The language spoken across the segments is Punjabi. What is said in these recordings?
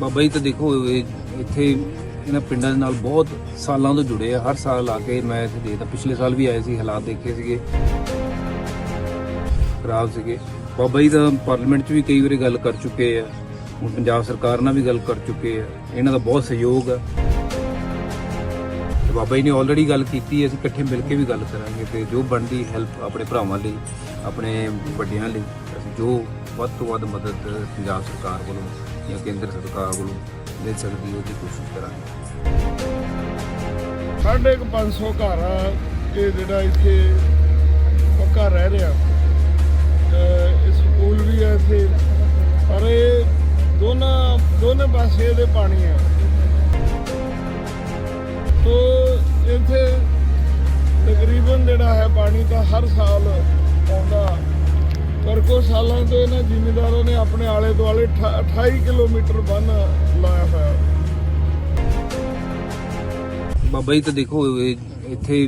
ਬਾਬਾ ਜੀ ਤਾਂ ਦੇਖੋ, ਇਹ- ਇੱਥੇ ਇਹਨਾਂ ਪਿੰਡਾਂ ਦੇ ਨਾਲ ਬਹੁਤ ਸਾਲਾਂ ਤੋਂ ਜੁੜੇ ਆ। ਹਰ ਸਾਲ ਆ ਕੇ ਮੈਂ ਇੱਥੇ ਦੇਖਦਾ। ਪਿਛਲੇ ਸਾਲ ਵੀ ਆਏ ਸੀ, ਹਾਲਾਤ ਦੇਖੇ ਸੀਗੇ। ਖਰਾਬ ਸੀਗੇ। ਬਾਬਾ ਜੀ ਤਾਂ ਪਾਰਲੀਮੈਂਟ 'ਚ ਵੀ ਕਈ ਵਾਰੀ ਗੱਲ ਕਰ ਚੁੱਕੇ ਆ। ਹੁਣ ਪੰਜਾਬ ਸਰਕਾਰ ਨਾਲ ਵੀ ਗੱਲ ਕਰ ਚੁੱਕੇ ਆ। ਇਹਨਾਂ ਦਾ ਬਹੁਤ ਸਹਿਯੋਗ ਆ। ਤੇ ਬਾਬਾ ਜੀ ਨੇ ਆਲਰੇਡੀ ਗੱਲ ਕੀਤੀ ਹੈ ਅਸੀਂ ਇਕੱਠੇ ਮਿਲ ਕੇ ਵੀ ਗੱਲ ਕਰਾਂਗੇ ਤੇ ਜੋ ਬਣਦੀ ਹੈਲਪ ਆਪਣੇ ਭਰਾਵਾਂ ਲਈ, ਆਪਣੇ ਵੱਡਿਆਂ ਲਈ, ਅਸੀਂ ਜੋ ਵੱਧ ਤੋਂ ਵੱਧ ਮਦਦ ਪੰਜਾਬ ਸਰਕਾਰ ਵੱਲੋਂ ਜਾਂ ਕੇਂਦਰ ਸਰਕਾਰ ਵੱਲੋਂ ਮਿਲ ਸਕਦੀ ਉਹਦੀ ਕੋਸ਼ਿਸ਼ ਕਰਾਂਗੇ ਸਾਢੇ ਕੁ 500 ਘਰ ਆ, ਇਹ ਜਿਹੜਾ ਇੱਥੇ ਪੱਕਾ ਰਹਿ ਰਿਹਾ। ਇਹ ਸਕੂਲ ਵੀ ਹੈ ਇੱਥੇ, ਪਰ ਇਹ ਦੋਨਾਂ, ਦੋਨੇ ਪਾਸੇ ਇਹਦੇ ਪਾਣੀ ਆ। ਤੋ ਇੱਥੇ ਤਕਰੀਬਨ ਜਿਹੜਾ ਹੈ ਪਾਣੀ ਤਾਂ ਹਰ ਸਾਲ ਆਉਂਦਾ। ਪਰ ਕੁਝ ਸਾਲਾਂ ਤੋਂ ਇਹਨਾਂ ਜ਼ਿਮੀਂਦਾਰਾਂ ਨੇ ਆਪਣੇ ਆਲੇ ਦੁਆਲੇ 28 ਕਿਲੋਮੀਟਰ ਬੰਨ ਲਾਇਆ ਹੋਇਆ। ਬਾਬਾ ਜੀ, ਤਾਂ ਦੇਖੋ ਇੱਥੇ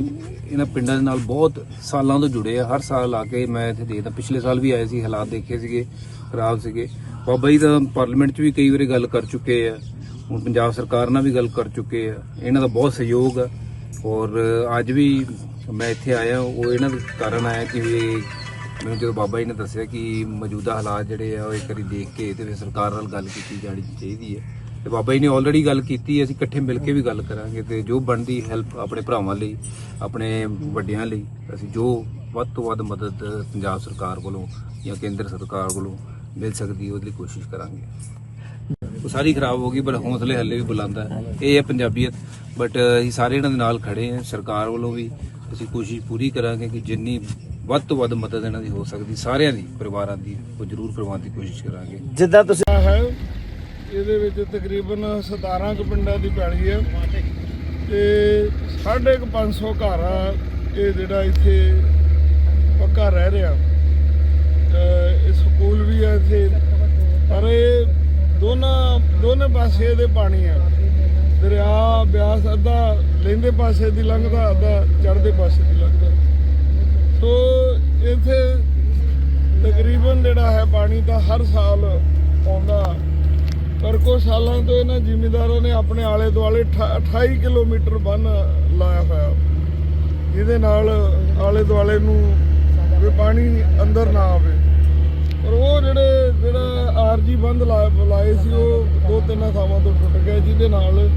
ਇਹਨਾਂ ਪਿੰਡਾਂ ਦੇ ਨਾਲ ਬਹੁਤ ਸਾਲਾਂ ਤੋਂ ਜੁੜੇ ਆ। ਹਰ ਸਾਲ ਆ ਕੇ ਮੈਂ ਇੱਥੇ ਦੇਖਦਾ। ਪਿਛਲੇ ਸਾਲ ਵੀ ਆਏ ਸੀ, ਹਾਲਾਤ ਦੇਖੇ ਸੀਗੇ, ਖਰਾਬ ਸੀਗੇ। ਬਾਬਾ ਜੀ, ਤਾਂ ਪਾਰਲੀਮੈਂਟ 'ਚ ਵੀ ਕਈ ਵਾਰੀ ਗੱਲ ਕਰ ਚੁੱਕੇ ਆ। ਹੁਣ ਪੰਜਾਬ ਸਰਕਾਰ ਨਾਲ ਵੀ ਗੱਲ ਕਰ ਚੁੱਕੇ ਆ। ਇਹਨਾਂ ਦਾ ਬਹੁਤ ਸਹਿਯੋਗ ਆ। ਔਰ ਅੱਜ ਵੀ ਮੈਂ ਇੱਥੇ ਆਇਆ। ਉਹ ਇਹਨਾਂ ਦਾ ਕਾਰਨ ਆਇਆ ਕਿ ਵੀ ਮੈਨੂੰ ਜਦੋਂ ਬਾਬਾ ਜੀ ਨੇ ਦੱਸਿਆ ਕਿ ਮੌਜੂਦਾ ਹਾਲਾਤ ਜਿਹੜੇ ਆ, ਉਹ ਇੱਕ ਵਾਰੀ ਦੇਖ ਕੇ ਤੇ ਫਿਰ ਸਰਕਾਰ ਨਾਲ ਗੱਲ ਕੀਤੀ ਜਾਣੀ ਚਾਹੀਦੀ ਹੈ। ਤੇ ਬਾਬਾ ਜੀ ਨੇ ਆਲਰੇਡੀ ਗੱਲ ਕੀਤੀ ਹੈ ਅਸੀਂ ਇਕੱਠੇ ਮਿਲ ਕੇ ਵੀ ਗੱਲ ਕਰਾਂਗੇ ਤੇ ਜੋ ਬਣਦੀ ਹੈਲਪ ਆਪਣੇ ਭਰਾਵਾਂ ਲਈ, ਆਪਣੇ ਵੱਡਿਆਂ ਲਈ, ਅਸੀਂ ਜੋ ਵੱਧ ਤੋਂ ਵੱਧ ਮਦਦ ਪੰਜਾਬ ਸਰਕਾਰ ਵੱਲੋਂ ਜਾਂ ਕੇਂਦਰ ਸਰਕਾਰ ਵੱਲੋਂ ਮਿਲ ਸਕਦੀ ਉਹਦੇ ਲਈ ਕੋਸ਼ਿਸ਼ ਕਰਾਂਗੇ। ਉਹ ਸਾਰੀ ਖਰਾਬ ਹੋ ਗਈ, ਪਰ ਹੌਸਲੇ ਹੱਲੇ ਵੀ ਬੁਲੰਦਾ ਇਹ ਹੈ ਪੰਜਾਬੀਅਤ ਬਟ ਅਸੀਂ ਸਾਰੇ ਇਹਨਾਂ ਦੇ ਨਾਲ ਖੜੇ ਹਾਂ, ਸਰਕਾਰ ਵੱਲੋਂ ਵੀ ਅਸੀਂ ਕੋਸ਼ਿਸ਼ ਪੂਰੀ ਕਰਾਂਗੇ ਕਿ ਜਿੰਨੀ ਵੱਧ ਤੋਂ ਵੱਧ ਮਦਦ ਇਹਨਾਂ ਦੀ ਹੋ ਸਕਦੀ ਸਾਰਿਆਂ ਦੀ ਪਰਿਵਾਰਾਂ ਦੀ ਉਹ ਜ਼ਰੂਰ ਕਰਵਾਉਣ ਦੀ ਕੋਸ਼ਿਸ਼ ਕਰਾਂਗੇ। ਜਿੱਦਾਂ ਤੁਸੀਂ ਹੈ ਇਹਦੇ ਵਿੱਚ ਤਕਰੀਬਨ 17 ਕੁ ਪਿੰਡਾਂ ਦੀ ਪੈਲੀ ਹੈ ਤੇ ਸਾਢੇ ਕੁ 500 ਘਰ ਆ ਇਹ ਜਿਹੜਾ ਇੱਥੇ ਪੱਕਾ ਰਹਿ ਰਿਹਾ। ਇਹ ਸਕੂਲ ਵੀ ਹੈ ਇੱਥੇ ਪਰ ਇਹ ਦੋਨਾਂ ਦੋਨੇ ਪਾਸੇ ਇਹਦੇ ਪਾਣੀ ਆ। ਦਰਿਆ ਬਿਆਸ ਅੱਧਾ ਲੈਂਦੇ ਪਾਸੇ ਦੀ ਲੰਘਦਾ ਅੱਧਾ ਚੜ੍ਹਦੇ ਪਾਸੇ ਦੀ ਲੰਘਦਾ ਸੋ ਇੱਥੇ ਤਕਰੀਬਨ ਜਿਹੜਾ ਹੈ ਪਾਣੀ ਤਾਂ ਹਰ ਸਾਲ ਆਉਂਦਾ। ਪਰ ਕੁਝ ਸਾਲਾਂ ਤੋਂ ਇਹਨਾਂ ਜ਼ਿਮੀਂਦਾਰਾਂ ਨੇ ਆਪਣੇ ਆਲੇ ਦੁਆਲੇ 28 ਕਿਲੋਮੀਟਰ ਬੰਨ ਲਾਇਆ ਹੋਇਆ। ਜਿਹਦੇ ਨਾਲ ਆਲੇ ਦੁਆਲੇ ਨੂੰ ਵੀ ਪਾਣੀ ਅੰਦਰ ਨਾ ਆਵੇ। ਪਰ ਉਹ ਜਿਹੜੇ, ਜਿਹੜਾ ਆਰਜੀ ਬੰਦ ਲਾ- ਲਾਏ ਸੀ, ਉਹ ਦੋ ਤਿੰਨ ਥਾਵਾਂ ਤੋਂ ਟੁੱਟ ਗਏ, ਜਿਹਦੇ ਨਾਲ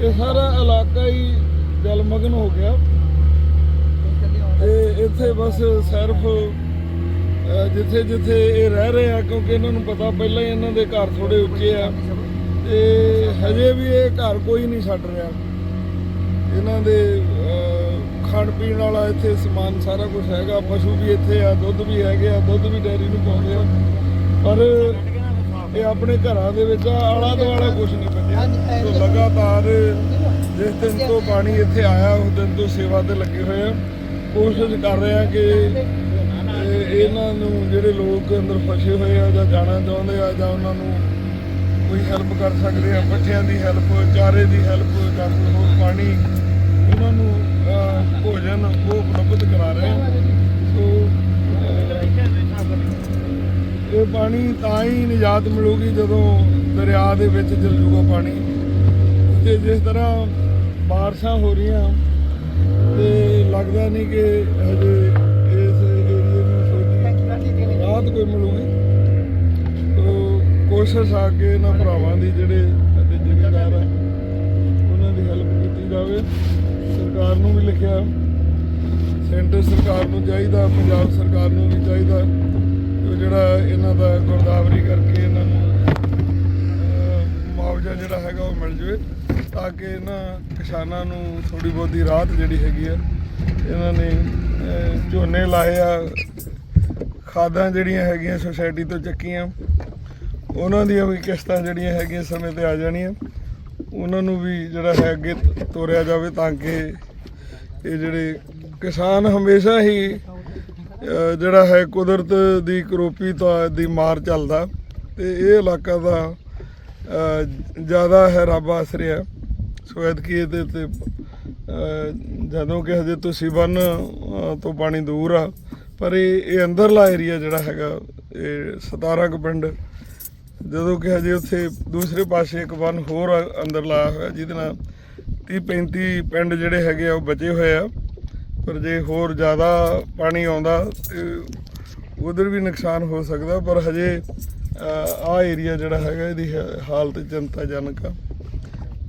ਇਹ ਸਾਰਾ ਇਲਾਕਾ ਹੀ ਜਲਮਗਨ ਹੋ ਗਿਆ। ਤੇ ਇੱਥੇ ਬਸ ਸਿਰਫ ਜਿੱਥੇ ਜਿੱਥੇ ਇਹ ਰਹਿ ਰਹੇ ਆ, ਕਿਉਂਕਿ ਇਹਨਾਂ ਨੂੰ ਪਤਾ ਪਹਿਲਾਂ ਹੀ ਇਹਨਾਂ ਦੇ ਘਰ ਥੋੜੇ ਉੱਚੇ ਆ। ਤੇ ਹਜੇ ਵੀ ਇਹ ਘਰ ਕੋਈ ਨਹੀਂ ਛੱਡ ਰਿਹਾ। ਇਹਨਾਂ ਦੇ ਖਾਣ ਪੀਣ ਵਾਲਾ ਇੱਥੇ ਸਮਾਨ ਸਾਰਾ ਕੁਝ ਹੈਗਾ। ਪਸ਼ੂ ਵੀ ਇੱਥੇ ਆ, ਦੁੱਧ ਵੀ ਹੈਗੇ ਆ, ਦੁੱਧ ਵੀ ਡੈਰੀ ਨੂੰ ਪਾਉਂਦੇ ਆ। ਪਰ ਇਹ ਆਪਣੇ ਘਰਾਂ ਦੇ ਵਿੱਚ ਆਲਾ ਦੁਆਲਾ ਕੁਝ ਨਹੀਂ ਬਚਿਆ ਸੋ ਲਗਾਤਾਰ ਜਿਸ ਦਿਨ ਤੋਂ ਪਾਣੀ ਇੱਥੇ ਆਇਆ, ਉਸ ਦਿਨ ਤੋਂ ਸੇਵਾ ਤੇ ਲੱਗੇ ਹੋਏ ਆ। ਕੋਸ਼ਿਸ਼ ਕਰ ਰਹੇ ਆ ਕਿ ਇਹਨਾਂ ਨੂੰ ਜਿਹੜੇ ਲੋਕ ਅੰਦਰ ਫਸੇ ਹੋਏ ਆ ਜਾਂ ਜਾਣਾ ਚਾਹੁੰਦੇ ਆ ਜਾਂ ਉਹਨਾਂ ਨੂੰ ਕੋਈ ਹੈਲਪ ਕਰ ਸਕਦੇ ਆ ਬੱਚਿਆਂ ਦੀ ਹੈਲਪ ਚਾਰੇ ਦੀ ਹੈਲਪ ਜਾਂ ਕੋਈ ਹੋਰ ਪਾਣੀ, ਇਹਨਾਂ ਨੂੰ ਭੋਜਨ ਉਹ ਉਪਲਬਧ ਕਰਾ ਰਹੇ ਆ। ਸੋ ਇਹ ਪਾਣੀ ਤਾਂ ਹੀ ਨਿਜਾਤ ਮਿਲੂਗੀ ਜਦੋਂ ਦਰਿਆ ਦੇ ਵਿੱਚ ਜਲ ਜੂਗਾ ਪਾਣੀ। ਤੇ ਜਿਸ ਤਰ੍ਹਾਂ ਬਾਰਿਸ਼ਾਂ ਹੋ ਰਹੀਆਂ ਤੇ ਲੱਗਦਾ ਨਹੀਂ ਕਿ ਹਜੇ ਇਸ ਏਰੀਏ ਨੂੰ ਛੋਟੀ ਰਾਹਤ ਕੋਈ ਮਿਲੂਗੀ। ਤੋ ਕੋਸ਼ਿਸ਼ ਆ ਕੇ ਇਹਨਾਂ ਭਰਾਵਾਂ ਦੀ ਜਿਹੜੇ ਸਾਡੇ ਜ਼ਿਮੀਂਦਾਰ ਆ, ਉਹਨਾਂ ਦੀ ਹੈਲਪ ਕੀਤੀ ਜਾਵੇ। ਸਰਕਾਰ ਨੂੰ ਵੀ ਲਿਖਿਆ, ਸੈਂਟਰ ਸਰਕਾਰ ਨੂੰ ਚਾਹੀਦਾ, ਪੰਜਾਬ ਸਰਕਾਰ ਨੂੰ ਵੀ ਚਾਹੀਦਾ। ਕਿ ਜਿਹੜਾ ਇਹਨਾਂ ਦਾ ਗੁਰਦਾਵਰੀ ਕਰਕੇ ਇਹਨਾਂ ਨੂੰ ਮੁਆਵਜ਼ਾ ਜਿਹੜਾ ਹੈਗਾ ਉਹ ਮਿਲ ਜਾਵੇ, ਤਾਂ ਕਿ ਇਹਨਾਂ ਕਿਸਾਨਾਂ ਨੂੰ ਥੋੜੀ ਬਹੁਤੀ ਰਾਹਤ ਜਿਹੜੀ ਹੈਗੀ ਆ, ਇਹਨਾਂ ਨੇ ਝੋਨੇ ਲਾਏ ਆ, ਖਾਦਾਂ ਜਿਹੜੀਆਂ ਹੈਗੀਆਂ ਸੁਸਾਇਟੀ ਤੋਂ ਚੱਕੀਆਂ, ਉਹਨਾਂ ਦੀਆਂ ਵੀ ਕਿਸ਼ਤਾਂ ਜਿਹੜੀਆਂ ਹੈਗੀਆਂ ਸਮੇਂ ਤੇ ਆ ਜਾਣੀਆਂ, ਉਹਨਾਂ ਨੂੰ ਵੀ ਜਿਹੜਾ ਹੈ ਅੱਗੇ ਤੋਰਿਆ ਜਾਵੇ ਤਾਂ ਕਿ ਇਹ ਜਿਹੜੇ ਕਿਸਾਨ ਹਮੇਸ਼ਾ ਹੀ ਜਿਹੜਾ ਹੈ ਕੁਦਰਤ ਦੀ ਕਰੋਪੀ ਤੋਂ, ਦੀ ਮਾਰ ਚੱਲਦਾ ਤੇ ਇਹ ਇਲਾਕਾ ਦਾ ਜ਼ਿਆਦਾ ਹੈ ਰੱਬ ਆਸਰਿਆ ਸੋ ਐਤਕੀ ਇਹਦੇ ਤੇ ਜਦੋਂ ਕਿ ਹਜੇ ਤੁਸੀਂ ਬੰਨ ਤੋਂ ਪਾਣੀ ਦੂਰ ਆ, ਪਰ ਇਹ ਇਹ ਅੰਦਰਲਾ ਏਰੀਆ ਜਿਹੜਾ ਹੈਗਾ, ਇਹ 17 ਕੁ ਪਿੰਡ, ਜਦੋਂ ਕਿ ਹਜੇ ਉੱਥੇ ਦੂਸਰੇ ਪਾਸੇ ਇੱਕ ਬੰਨ ਹੋਰ ਅ- ਅੰਦਰ ਹੋਇਆ, ਜਿਹਦੇ ਨਾਲ 30 35 ਪਿੰਡ ਜਿਹੜੇ ਹੈਗੇ ਆ, ਉਹ ਬਚੇ ਹੋਏ ਆ, ਪਰ ਜੇ ਹੋਰ ਜ਼ਿਆਦਾ ਪਾਣੀ ਆਉਂਦਾ, ਤੇ ਉਧਰ ਵੀ ਨੁਕਸਾਨ ਹੋ ਸਕਦਾ, ਪਰ ਹਜੇ ਆ ਏਰੀਆ ਜਿਹੜਾ ਹੈਗਾ, ਇਹਦੀ ਹਾ- ਹਾਲਤ ਚਿੰਤਾਜਨਕ ਆ।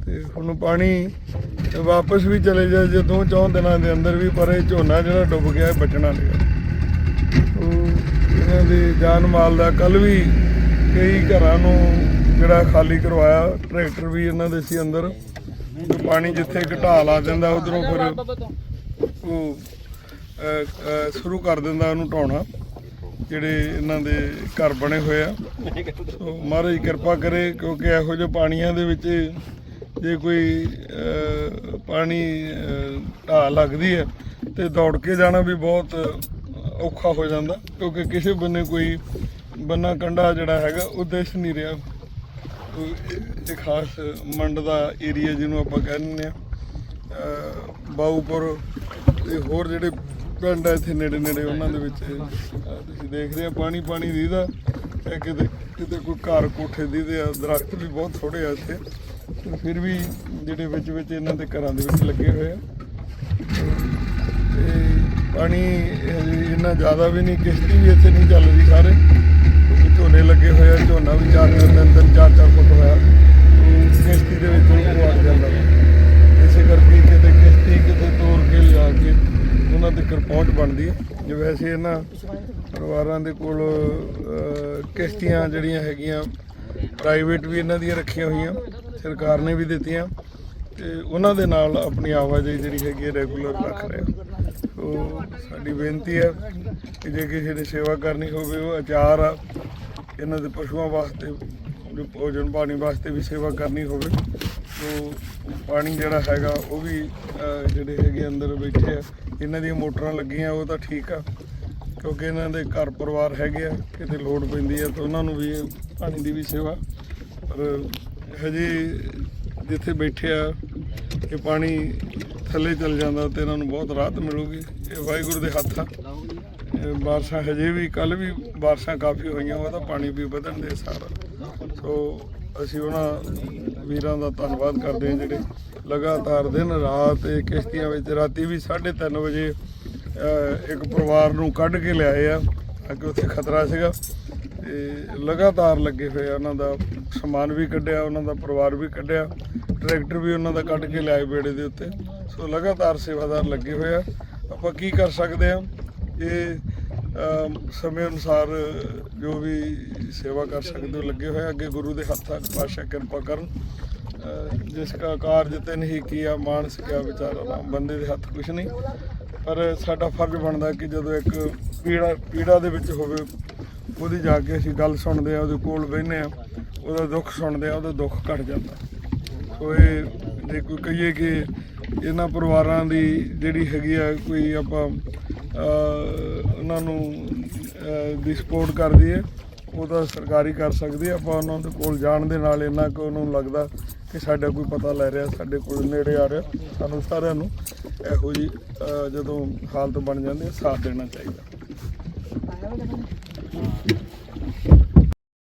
ਤੇ ਹੁਣ ਪਾਣੀ ਵਾਪਸ ਵੀ ਚਲੇ ਜਾ ਜੇ ਦੋ ਚੌਂ ਦਿਨਾਂ ਦੇ ਅੰਦਰ ਵੀ ਪਰ ਇਹ ਝੋਨਾ ਜਿਹੜਾ ਡੁੱਬ ਗਿਆ, ਇਹ ਬਚਣਾ ਨਹੀਂ ਉਹ ਇਹਨਾਂ ਦੇ ਜਾਨ ਮਾਲ ਦਾ ਕੱਲ ਵੀ ਕਈ ਘਰਾਂ ਨੂੰ ਜਿਹੜਾ ਖਾਲੀ ਕਰਵਾਇਆ, ਟਰੈਕਟਰ ਵੀ ਇਹਨਾਂ ਦੇ ਸੀ ਅੰਦਰ। ਪਾਣੀ ਜਿੱਥੇ ਘਟਾ ਲਾ ਜਾਂਦਾ ਉਧਰੋਂ ਫਿਰ ਉਹ ਸ਼ੁਰੂ ਕਰ ਦਿੰਦਾ ਉਹਨੂੰ ਢਾਉਣਾ, ਜਿਹੜੇ ਇਹਨਾਂ ਦੇ ਘਰ ਬਣੇ ਹੋਏ ਆ। ਮਹਾਰਾਜ ਕਿਰਪਾ ਕਰੇ, ਕਿਉਂਕਿ ਇਹੋ ਜਿਹੇ ਪਾਣੀਆਂ ਦੇ ਵਿੱਚ ਜੇ ਕੋਈ ਪਾਣੀ ਢਾਹ ਲੱਗਦੀ ਹੈ ਤੇ ਦੌੜ ਕੇ ਜਾਣਾ ਵੀ ਬਹੁਤ ਔਖਾ ਹੋ ਜਾਂਦਾ, ਕਿਉਂਕਿ ਕਿਸੇ ਬੰਨੇ ਕੋਈ ਬੰਨਾ ਕੰਡਾ ਜਿਹੜਾ ਹੈਗਾ ਉਹ ਦਿਸ ਨਹੀਂ ਰਿਹਾ ਉਹ ਇਹ- ਖਾਸ ਮੰਡ ਦਾ ਏਰੀਆ ਜਿਹਨੂੰ ਆਪਾਂ ਕਹਿੰਦੇ ਆ ਬਾਊਪੁਰ ਤੇ ਹੋਰ ਜਿਹੜੇ ਪਿੰਡ ਇੱਥੇ ਨੇੜੇ ਨੇੜੇ ਉਹਨਾਂ ਦੇ ਵਿੱਚ ਤੁਸੀਂ ਦੇਖ ਰਹੇ ਆ ਪਾਣੀ ਪਾਣੀ ਦੀਦਾ ਇਹ ਕਿਤੇ ਕਿਤੇ ਕੋਈ ਘਰ ਕੋਠੇ ਦੀ ਦੇ ਆ, ਦਰਖਤ ਵੀ ਬਹੁਤ ਥੋੜੇ ਆ ਇੱਥੇ। ਪਰ ਫਿਰ ਵੀ ਜਿਹੜੇ ਵਿੱਚ ਵਿੱਚ ਇਹਨਾਂ ਦੇ ਘਰਾਂ ਦੇ ਵਿੱਚ ਲੱਗੇ ਹੋਏ ਆ। ਤੇ ਪਾਣੀ ਹਜੇ ਇੰਨਾ ਜ਼ਿਆਦਾ ਵੀ ਨਹੀਂ, ਕਿਸ਼ਤੀ ਵੀ ਇੱਥੇ ਨਹੀਂ ਚੱਲ ਰਹੀ ਸਾਰੇ। ਕਿਉਂਕਿ ਝੋਨੇ ਲੱਗੇ ਹੋਏ ਆ, ਝੋਨਾ ਵੀ ਚਾਰ ਚਾਰ ਤਿੰਨ ਦਿਨ ਚਾਰ ਚਾਰ ਫੁੱਟ ਹੋਇਆ। ਉਹ ਕਿਸ਼ਤੀ ਦੇ ਵਿੱਚ ਉਹ ਅੜ ਜਾਂਦਾ ਇਸੇ ਕਰਕੇ ਕਿਤੇ ਕਿਸ਼ਤੀ ਕਿਤੇ ਤੋੜ ਕੇ ਲਿਆ ਕੇ ਉਹਨਾਂ ਤੱਕ ਪਹੁੰਚ ਬਣਦੀ ਹੈ। ਜੇ ਵੈਸੇ ਇਹਨਾਂ ਪਰਿਵਾਰਾਂ ਦੇ ਕੋਲ ਕਿਸ਼ਤੀਆਂ ਜਿਹੜੀਆਂ ਹੈਗੀਆਂ ਪ੍ਰਾਈਵੇਟ ਵੀ ਇਹਨਾਂ ਦੀਆਂ ਰੱਖੀਆਂ ਹੋਈਆਂ, ਸਰਕਾਰ ਨੇ ਵੀ ਦਿੱਤੀਆਂ। ਤੇ ਉਹਨਾਂ ਦੇ ਨਾਲ ਆਪਣੀ ਆਵਾਜਾਈ ਜਿਹੜੀ ਹੈਗੀ ਰੈਗੂਲਰ ਰੱਖ ਰਹੇ ਸੋ ਸਾਡੀ ਬੇਨਤੀ ਹੈ ਕਿ ਜੇ ਕਿਸੇ ਨੇ ਸੇਵਾ ਕਰਨੀ ਹੋਵੇ, ਉਹ ਅਚਾਰ ਆ, ਇਹਨਾਂ ਦੇ ਪਸ਼ੂਆਂ ਵਾਸਤੇ, ਜੋ ਭੋਜਨ ਪਾਣੀ ਵਾਸਤੇ ਵੀ ਸੇਵਾ ਕਰਨੀ ਹੋਵੇ। ਸੋ ਪਾਣੀ ਜਿਹੜਾ ਹੈਗਾ ਉਹ ਵੀ ਜਿਹੜੇ ਹੈਗੇ ਅੰਦਰ ਬੈਠੇ ਆ, ਇਹਨਾਂ ਦੀਆਂ ਮੋਟਰਾਂ ਲੱਗੀਆਂ, ਉਹ ਤਾਂ ਠੀਕ ਆ, ਕਿਉਂਕਿ ਇਹਨਾਂ ਦੇ ਘਰ ਪਰਿਵਾਰ ਹੈਗੇ ਆ, ਕਿਤੇ ਲੋੜ ਪੈਂਦੀ ਆ ਤਾਂ ਉਹਨਾਂ ਨੂੰ ਵੀ ਪਾਣੀ ਦੀ ਵੀ ਸੇਵਾ। ਪਰ ਹਜੇ ਜਿੱਥੇ ਬੈਠੇ ਆ, ਇਹ ਪਾਣੀ ਥੱਲੇ ਚਲ ਜਾਂਦਾ ਤੇ ਇਹਨਾਂ ਨੂੰ ਬਹੁਤ ਰਾਹਤ ਮਿਲੂਗੀ। ਇਹ ਵਾਹਿਗੁਰੂ ਦੇ ਹੱਥ ਆ। ਇਹ ਬਾਰਿਸ਼ਾਂ ਹਜੇ ਵੀ ਕੱਲ ਵੀ ਬਾਰਿਸ਼ਾਂ ਕਾਫੀ ਹੋਈਆਂ ਉਹਦਾ ਪਾਣੀ ਵੀ ਵਧਣ ਦੇ ਸਾਰਾ ਸੋ ਅਸੀਂ ਉਹਨਾਂ ਵੀਰਾਂ ਦਾ ਧੰਨਵਾਦ ਕਰਦੇ ਹਾਂ ਜਿਹੜੇ ਲਗਾਤਾਰ ਦਿਨ ਰਾਤ ਇਹ ਕਿਸ਼ਤੀਆਂ ਵਿੱਚ ਰਾਤੀ ਵੀ 3:30 ਵਜੇ ਇੱਕ ਪਰਿਵਾਰ ਨੂੰ ਕੱਢ ਕੇ ਲਿਆਏ ਆ ਅੱਗੇ ਉੱਥੇ ਖਤਰਾ ਸੀਗਾ। ਤੇ ਲਗਾਤਾਰ ਲੱਗੇ ਹੋਏ ਆ ਉਹਨਾਂ ਦਾ ਸਮਾਨ ਵੀ ਕੱਢਿਆ, ਉਹਨਾਂ ਦਾ ਪਰਿਵਾਰ ਵੀ ਕੱਢਿਆ, ਟਰੈਕਟਰ ਵੀ ਉਹਨਾਂ ਦਾ ਕੱਢ ਕੇ ਲਿਆਏ ਬੇੜੇ ਦੇ ਉੱਤੇ। ਸੋ ਲਗਾਤਾਰ ਸੇਵਾਦਾਰ ਲੱਗੇ ਹੋਏ ਆ। ਆਪਾਂ ਕੀ ਕਰ ਸਕਦੇ ਆ? ਇਹ ਸਮੇਂ ਅਨੁਸਾਰ ਜੋ ਵੀ ਸੇਵਾ ਕਰ ਸਕਦੇ ਹੋ, ਲੱਗੇ ਹੋਏ ਆ। ਅੱਗੇ ਗੁਰੂ ਦੇ ਹੱਥਾਂ 'ਚ ਪਾਸ਼ਾ ਕਿਰਪਾ ਕਰਨ ਜਿਸ ਕਾ ਕਾਰਜ ਤੇ ਨਹੀਂ ਕੀਆ ਮਾਨਸ ਕਿਆ ਵਿਚਾਰਾ ਰਾਮ ਬੰਦੇ ਦੇ ਹੱਥ ਕੁਛ ਨਹੀਂ ਪਰ ਸਾਡਾ ਫਰਜ਼ ਬਣਦਾ ਕਿ ਜਦੋਂ ਇੱਕ ਪੀੜਾ ਪੀੜਾ ਦੇ ਵਿੱਚ ਹੋਵੇ, ਉਹਦੀ ਜਾ ਕੇ ਅਸੀਂ ਗੱਲ ਸੁਣਦੇ ਆ, ਉਹਦੇ ਕੋਲ ਬਹਿੰਦੇ ਆ, ਉਹਦਾ ਦੁੱਖ ਸੁਣਦੇ ਆ, ਉਹਦਾ ਦੁੱਖ ਘਟ ਜਾਂਦਾ ਸੋ ਇਹ ਜੇ ਕੋਈ ਕਹੀਏ ਕਿ ਇਹਨਾਂ ਪਰਿਵਾਰਾਂ ਦੀ ਜਿਹੜੀ ਹੈਗੀ ਆ, ਕੋਈ ਆਪਾਂ ਉਹਨਾਂ ਨੂੰ ਦੀ ਸਪੋਰਟ ਕਰਦੀ ਹੈ। ਉਹ ਤਾਂ ਸਰਕਾਰੀ ਕਰ ਸਕਦੀ ਹੈ। ਆਪਾਂ ਉਹਨਾਂ ਦੇ ਕੋਲ ਜਾਣ ਦੇ ਨਾਲ ਇੰਨਾ ਕੁ ਉਹਨੂੰ ਲੱਗਦਾ ਕਿ ਸਾਡਾ ਕੋਈ ਪਤਾ ਲੈ ਰਿਹਾ, ਸਾਡੇ ਕੋਲ ਨੇੜੇ ਆ ਰਿਹਾ। ਸਾਨੂੰ ਸਾਰਿਆਂ ਨੂੰ ਇਹੋ ਜੀ ਜਦੋਂ ਹਾਲਤ ਬਣ ਜਾਂਦੀ ਹੈ, ਸਾਥ ਦੇਣਾ ਚਾਹੀਦਾ।